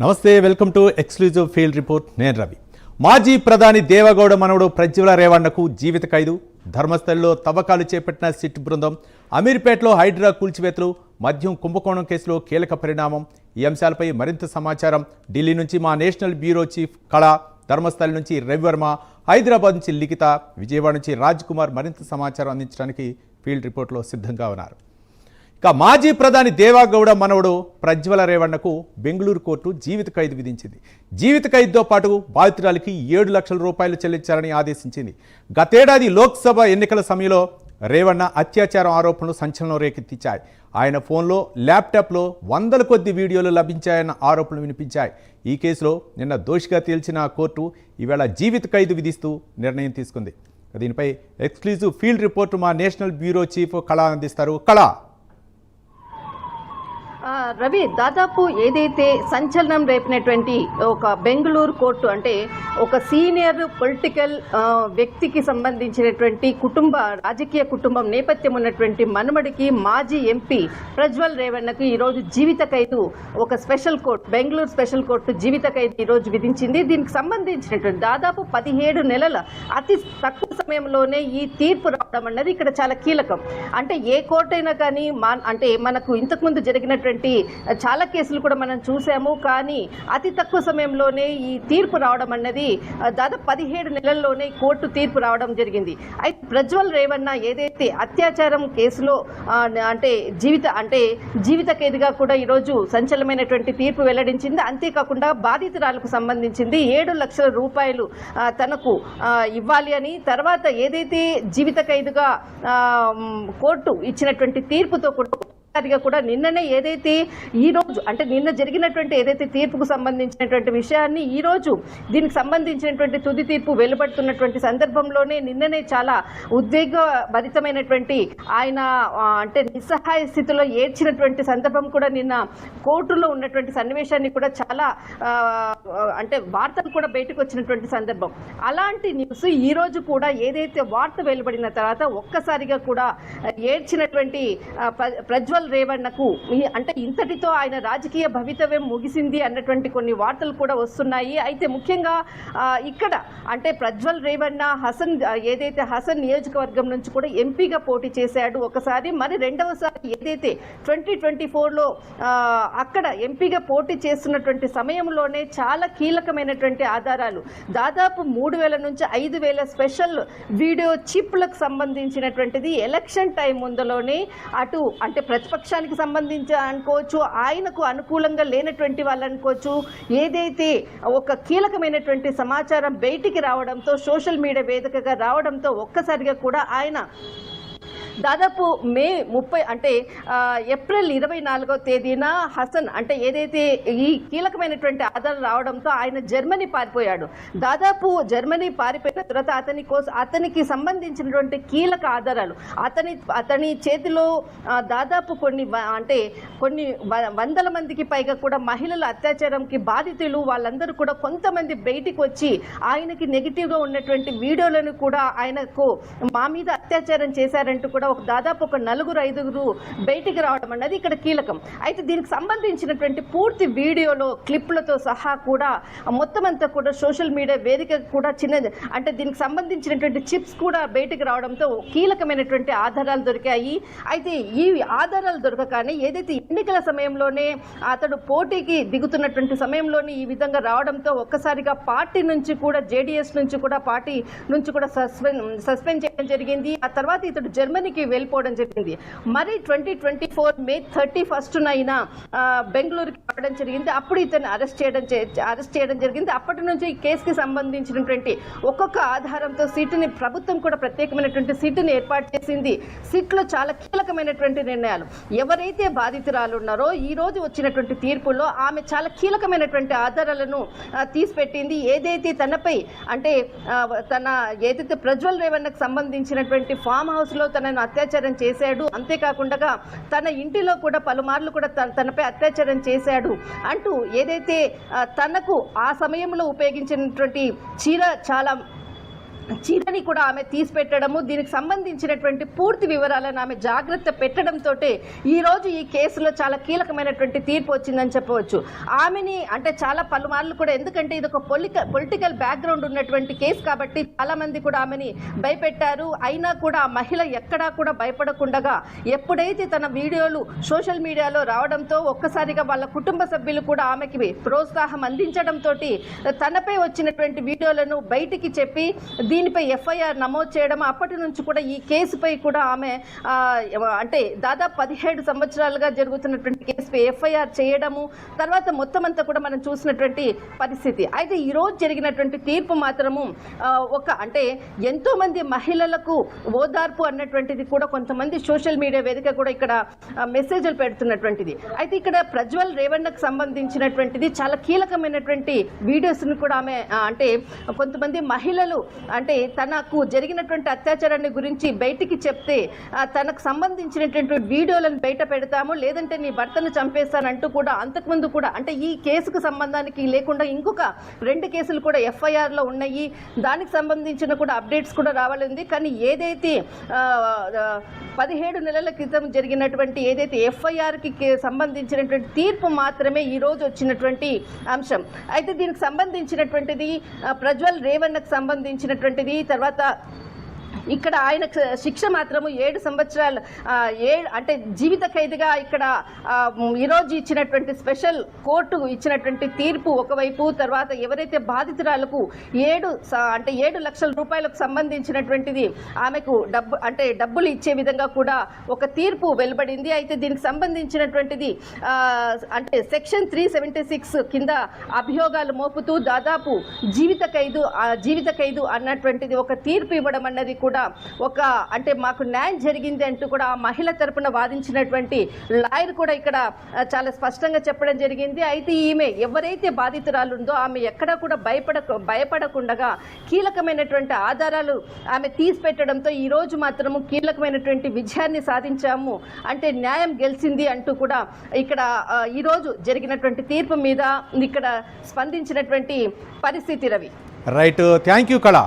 నమస్తే welcome to exclusive field report నేను రవి. మాజీ ప్రధాని దేవగౌడ మనవడు ప్రజ్వల రేవణ్ణకు జీవిత ఖైదు. ధర్మస్థలిలో తవ్వకాలు చేపట్టిన సిట్ బృందం అమీర్పేటలో హైడ్రా కూల్చివేతలు మద్యం కుంభకోణం కేసులో కీలక పరిణామం. ఈ అంశాలపై మరింత సమాచారం ఢిల్లీ నుంచి మా నేషనల్ బ్యూరో చీఫ్ కళ ధర్మస్థలి నుంచి రవివర్మ హైదరాబాద్ నుంచి లిఖిత విజయవాడ నుంచి రాజ్ కుమార్ మరింత సమాచారం అందించడానికి ఫీల్డ్ రిపోర్ట్లో సిద్ధంగా ఉన్నారు. ఇక మాజీ ప్రధాని దేవాగౌడ మనవడు ప్రజ్వల రేవణ్ణకు బెంగళూరు కోర్టు జీవిత ఖైదు విధించింది. జీవిత ఖైదుతో పాటు బాధితురాలికి ఏడు లక్షల రూపాయలు చెల్లించాలని ఆదేశించింది. గతేడాది లోక్సభ ఎన్నికల సమయంలో రేవణ్ణ అత్యాచారం ఆరోపణలు సంచలనం రేకెత్తించాయి. ఆయన ఫోన్లో ల్యాప్టాప్లో వందల కొద్ది వీడియోలు లభించాయన్న ఆరోపణలు వినిపించాయి. ఈ కేసులో నిన్న దోషిగా తేల్చిన కోర్టు ఈవేళ జీవిత ఖైదు విధిస్తూ నిర్ణయం తీసుకుంది. దీనిపై ఎక్స్క్లూజివ్ ఫీల్డ్ రిపోర్టు మా నేషనల్ బ్యూరో చీఫ్ కళ అందిస్తారు. కళ! రవి దాదాపు ఏదైతే సంచలనం రేపినటువంటి ఒక బెంగళూరు కోర్టు అంటే ఒక సీనియర్ పొలిటికల్ వ్యక్తికి సంబంధించినటువంటి కుటుంబ రాజకీయ కుటుంబం నేపథ్యం ఉన్నటువంటి మనుమడికి మాజీ ఎంపీ ప్రజ్వల్ రేవణ్ణకు ఈరోజు జీవిత ఖైదు ఒక special court Bengaluru special court జీవిత ఖైదు ఈరోజు విధించింది. దీనికి సంబంధించినటువంటి దాదాపు పదిహేడు నెలల అతి తక్కువ సమయంలోనే ఈ తీర్పు రావడం అన్నది ఇక్కడ చాలా కీలకం. అంటే ఏ కోర్టు అయినా కానీ మా అంటే మనకు ఇంతకుముందు జరిగినటువంటి చాలా కేసులు కూడా మనం చూసాము. కానీ అతి తక్కువ సమయంలోనే ఈ తీర్పు రావడం అన్నది దాదాపు పదిహేడు నెలల్లోనే కోర్టు తీర్పు రావడం జరిగింది. అయితే ప్రజ్వల్ రేవన్న ఏదైతే అత్యాచారం కేసులో అంటే జీవిత అంటే జీవిత ఖైదుగా కూడా ఈరోజు సంచలనమైనటువంటి తీర్పు వెల్లడించింది. అంతేకాకుండా బాధితురాలకు సంబంధించింది ఏడు లక్షల రూపాయలు తనకు ఇవ్వాలి అని తర్వాత ఏదైతే జీవిత ఖైదుగా కోర్టు ఇచ్చినటువంటి తీర్పుతో కూడా ఒక్కసారిగా కూడా నిన్ననే ఏదైతే ఈ రోజు అంటే నిన్న జరిగినటువంటి ఏదైతే తీర్పుకు సంబంధించినటువంటి విషయాన్ని ఈ రోజు దీనికి సంబంధించినటువంటి తుది తీర్పు వెలువడుతున్నటువంటి సందర్భంలోనే నిన్ననే చాలా ఉద్వేగభరితమైనటువంటి ఆయన అంటే నిస్సహాయ స్థితిలో ఏడ్చినటువంటి సందర్భం కూడా నిన్న కోర్టులో ఉన్నటువంటి సన్నివేశాన్ని కూడా చాలా ఆ, అంటే వార్తలు కూడా బయటకు వచ్చినటువంటి సందర్భం. అలాంటి న్యూస్ ఈ రోజు కూడా ఏదైతే వార్త వెలువడిన తర్వాత ఒక్కసారిగా కూడా ఏడ్చినటువంటి ప్రజ్వల్ రేవణ్ణకు అంటే ఇంతటితో ఆయన రాజకీయ భవితవ్యం ముగిసింది అన్నటువంటి కొన్ని వార్తలు కూడా వస్తున్నాయి. అయితే ముఖ్యంగా ఇక్కడ అంటే ప్రజ్వల్ రేవణ్ణ హసన్ ఏదైతే హసన్ నియోజకవర్గం నుంచి కూడా ఎంపీగా పోటీ చేశాడు ఒకసారి మరి రెండవసారి ఏదైతే ట్వంటీ ట్వంటీ ఫోర్లో అక్కడ ఎంపీగా పోటీ చేస్తున్నటువంటి సమయంలోనే చాలా కీలకమైనటువంటి ఆధారాలు. దాదాపు మూడు వేల నుంచి ఐదు వేల స్పెషల్ వీడియో చిప్లకు సంబంధించినటువంటిది ఎలక్షన్ టైం ముందులోనే అటు అంటే ప్రతి ప్రతిపక్షానికి సంబంధించి అనుకోవచ్చు ఆయనకు అనుకూలంగా లేనటువంటి వాళ్ళు అనుకోవచ్చు ఏదైతే ఒక కీలకమైనటువంటి సమాచారం బయటికి రావడంతో సోషల్ మీడియా వేదికగా రావడంతో ఒక్కసారిగా కూడా ఆయన దాదాపు మే ముప్పై అంటే ఏప్రిల్ ఇరవై నాలుగో తేదీన హసన్ అంటే ఏదైతే ఈ కీలకమైనటువంటి ఆధారాలు రావడంతో ఆయన జర్మనీ పారిపోయాడు. దాదాపు జర్మనీ పారిపోయిన తర్వాత అతని కోసం అతనికి సంబంధించినటువంటి కీలక ఆధారాలు అతని అతని చేతిలో దాదాపు కొన్ని అంటే కొన్ని వందల మందికి పైగా కూడా మహిళల అత్యాచారంకి బాధితులు వాళ్ళందరూ కూడా కొంతమంది బయటికి వచ్చి ఆయనకి నెగిటివ్గా ఉన్నటువంటి వీడియోలను కూడా ఆయనకు మా మీద అత్యాచారం చేశారంటూ కూడా ఒక దాదాపు ఒక నలుగురు ఐదుగురు బయటికి రావడం అన్నది ఇక్కడ కీలకం. అయితే దీనికి సంబంధించినటువంటి పూర్తి వీడియోలో క్లిప్లతో సహా కూడా మొత్తం అంతా కూడా సోషల్ మీడియా వేదిక కూడా చిన్నది. అంటే దీనికి సంబంధించినటువంటి చిప్స్ కూడా బయటికి రావడంతో కీలకమైనటువంటి ఆధారాలు దొరికాయి. అయితే ఈ ఆధారాలు దొరకగానే ఏదైతే ఎన్నికల సమయంలోనే అతడు పోటీకి దిగుతున్నటువంటి సమయంలోనే ఈ విధంగా రావడంతో ఒక్కసారిగా పార్టీ నుంచి కూడా జేడీఎస్ నుంచి కూడా పార్టీ నుంచి కూడా సస్పెండ్ సస్పెండ్ చేయడం జరిగింది. ఆ తర్వాత ఇతడు జర్మనీకి వెళ్ళిపోవడం జరిగింది. మరి twenty twenty four May thirty first నైనా బెంగళూరుకి రావడం జరిగింది. అప్పుడు ఇతను అరెస్ట్ చేయడం అరెస్ట్ చేయడం జరిగింది. అప్పటి నుంచి ఈ కేసుకి సంబంధించినటువంటి ఒక్కొక్క ఆధారంతో సీటుని ప్రభుత్వం కూడా ప్రత్యేకమైనటువంటి సీటుని ఏర్పాటు చేసింది. సీట్లో చాలా కీలకమైనటువంటి నిర్ణయాలు. ఎవరైతే బాధితురాలు ఉన్నారో ఈ రోజు వచ్చినటువంటి తీర్పులో ఆమె చాలా కీలకమైనటువంటి ఆధారాలను తీసిపెట్టింది. ఏదైతే తనపై అంటే తన ఏదైతే ప్రజ్వల్ రేవణ్ణకు సంబంధించినటువంటి ఫామ్ హౌస్లో తనను అత్యాచారం చేశాడు. అంతేకాకుండా తన ఇంటిలో కూడా పలుమార్లు కూడా తన- తనపై అత్యాచారం చేశాడు అంటూ ఏదైతే తనకు ఆ సమయంలో ఉపయోగించినటువంటి చీర చాలా చీరని కూడా ఆమె తీసి పెట్టడము దీనికి సంబంధించినటువంటి పూర్తి వివరాలను ఆమె జాగ్రత్త పెట్టడంతో ఈ రోజు ఈ కేసులో చాలా కీలకమైనటువంటి తీర్పు వచ్చిందని చెప్పవచ్చు. ఆమెని అంటే చాలా పలుమార్లు కూడా ఎందుకంటే ఇది ఒక పొలిక పొలిటికల్ బ్యాక్గ్రౌండ్ ఉన్నటువంటి కేసు కాబట్టి చాలా మంది కూడా ఆమెని భయపెట్టారు. అయినా కూడా ఆ మహిళ ఎక్కడా కూడా భయపడకుండా ఎప్పుడైతే తన వీడియోలు సోషల్ మీడియాలో రావడంతో ఒక్కసారిగా వాళ్ళ కుటుంబ సభ్యులు కూడా ఆమెకి ప్రోత్సాహం అందించడంతో తనపై వచ్చినటువంటి వీడియోలను బయటికి చెప్పి దీనిపై ఎఫ్ఐఆర్ నమోదు చేయడం అప్పటి నుంచి కూడా ఈ కేసుపై కూడా ఆమె అంటే దాదాపు పదిహేడు సంవత్సరాలుగా జరుగుతున్నటువంటి కేసుపై ఎఫ్ఐఆర్ చేయడము తర్వాత మొత్తం అంతా కూడా మనం చూసినటువంటి పరిస్థితి. అయితే ఈరోజు జరిగినటువంటి తీర్పు మాత్రము ఒక అంటే ఎంతోమంది మహిళలకు ఓదార్పు అన్నటువంటిది కూడా కొంతమంది సోషల్ మీడియా వేదిక కూడా ఇక్కడ మెసేజ్లు పెడుతున్నటువంటిది. అయితే ఇక్కడ ప్రజ్వల్ రేవణ్ణకు సంబంధించినటువంటిది చాలా కీలకమైనటువంటి వీడియోస్ని కూడా ఆమె అంటే కొంతమంది మహిళలు అంటే తనకు జరిగినటువంటి అత్యాచారాన్ని గురించి బయటికి చెప్తే తనకు సంబంధించినటువంటి వీడియోలను బయట పెడతాము లేదంటే నీ భర్తను చంపేస్తానంటూ కూడా అంతకుముందు కూడా అంటే ఈ కేసుకు సంబంధానికి లేకుండా ఇంకొక రెండు కేసులు కూడా ఎఫ్ఐఆర్లో ఉన్నాయి. దానికి సంబంధించిన కూడా అప్డేట్స్ కూడా రావాలంది. కానీ ఏదైతే పదిహేడు నెలల క్రితం జరిగినటువంటి ఏదైతే ఎఫ్ఐఆర్కి సంబంధించినటువంటి తీర్పు మాత్రమే ఈ రోజు వచ్చినటువంటి అంశం. అయితే దీనికి సంబంధించినటువంటిది ప్రజ్వల్ రేవణ్కు సంబంధించినటువంటి సంబంధించినటువంటిది తర్వాత ఇక్కడ ఆయన శిక్ష మాత్రము ఏడు సంవత్సరాలు ఏ అంటే జీవిత ఖైదుగా ఇక్కడ ఈరోజు ఇచ్చినటువంటి స్పెషల్ కోర్టు ఇచ్చినటువంటి తీర్పు ఒకవైపు తర్వాత ఎవరైతే బాధితురాలకు ఏడు అంటే ఏడు లక్షల రూపాయలకు సంబంధించినటువంటిది ఆమెకు డబ్బు అంటే డబ్బులు ఇచ్చే విధంగా కూడా ఒక తీర్పు వెలువడింది. అయితే దీనికి సంబంధించినటువంటిది అంటే సెక్షన్ త్రీ సెవెంటీ సిక్స్ కింద అభియోగాలు మోపుతూ దాదాపు జీవిత ఖైదు జీవిత ఖైదు అన్నటువంటిది ఒక తీర్పు ఇవ్వడం అన్నది కూడా ఒక అంటే మాకు న్యాయం జరిగింది అంటూ కూడా ఆ మహిళ తరపున వాదించినటువంటి లాయర్ కూడా ఇక్కడ చాలా స్పష్టంగా చెప్పడం జరిగింది. అయితే ఈమె ఎవరైతే బాధితురాలు ఉందో ఆమె ఎక్కడా కూడా భయపడ భయపడకుండా కీలకమైనటువంటి ఆధారాలు ఆమె తీసి పెట్టడంతో ఈరోజు మాత్రము కీలకమైనటువంటి విజయాన్ని సాధించాము. అంటే న్యాయం గెలిచింది అంటూ కూడా ఇక్కడ ఈరోజు ఈ రోజు జరిగినటువంటి తీర్పు మీద ఇక్కడ స్పందించినటువంటి పరిస్థితి రవి. రైట్ థ్యాంక్ యూ కళ.